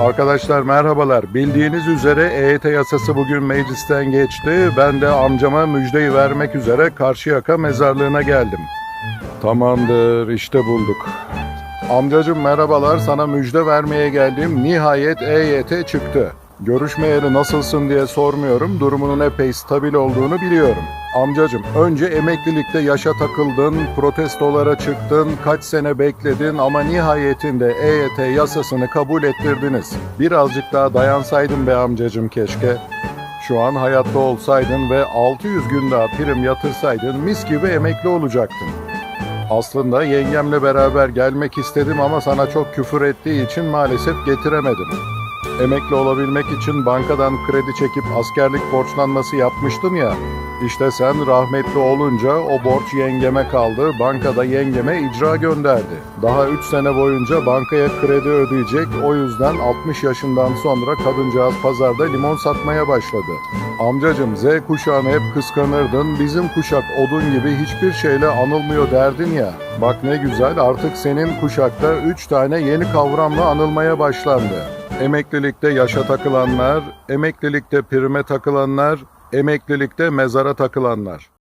Arkadaşlar merhabalar. Bildiğiniz üzere EYT yasası bugün meclisten geçti. Ben de amcama müjdeyi vermek üzere Karşıyaka mezarlığına geldim. Tamamdır, işte bulduk. Amcacım merhabalar, sana müjde vermeye geldim. Nihayet EYT çıktı. Görüşmeyeli nasılsın diye sormuyorum. Durumunun epey stabil olduğunu biliyorum. Amcacım önce emeklilikte yaşa takıldın, protestolara çıktın, kaç sene bekledin ama nihayetinde EYT yasasını kabul ettirdiniz. Birazcık daha dayansaydın be amcacım keşke. Şu an hayatta olsaydın ve 600 gün daha prim yatırsaydın mis gibi emekli olacaktın. Aslında yengemle beraber gelmek istedim ama sana çok küfür ettiği için maalesef getiremedim. Emekli olabilmek için bankadan kredi çekip askerlik borçlanması yapmıştım ya. İşte sen rahmetli olunca o borç yengeme kaldı. Bankada yengeme icra gönderdi. Daha 3 sene boyunca bankaya kredi ödeyecek. O yüzden 60 yaşından sonra kadıncağız pazarda limon satmaya başladı. Amcacım Z kuşağını hep kıskanırdın. Bizim kuşak odun gibi hiçbir şeyle anılmıyor derdin ya. Bak ne güzel artık senin kuşakta 3 tane yeni kavramla anılmaya başlandı. Emeklilikte yaşa takılanlar, emeklilikte prime takılanlar, emeklilikte mezara takılanlar.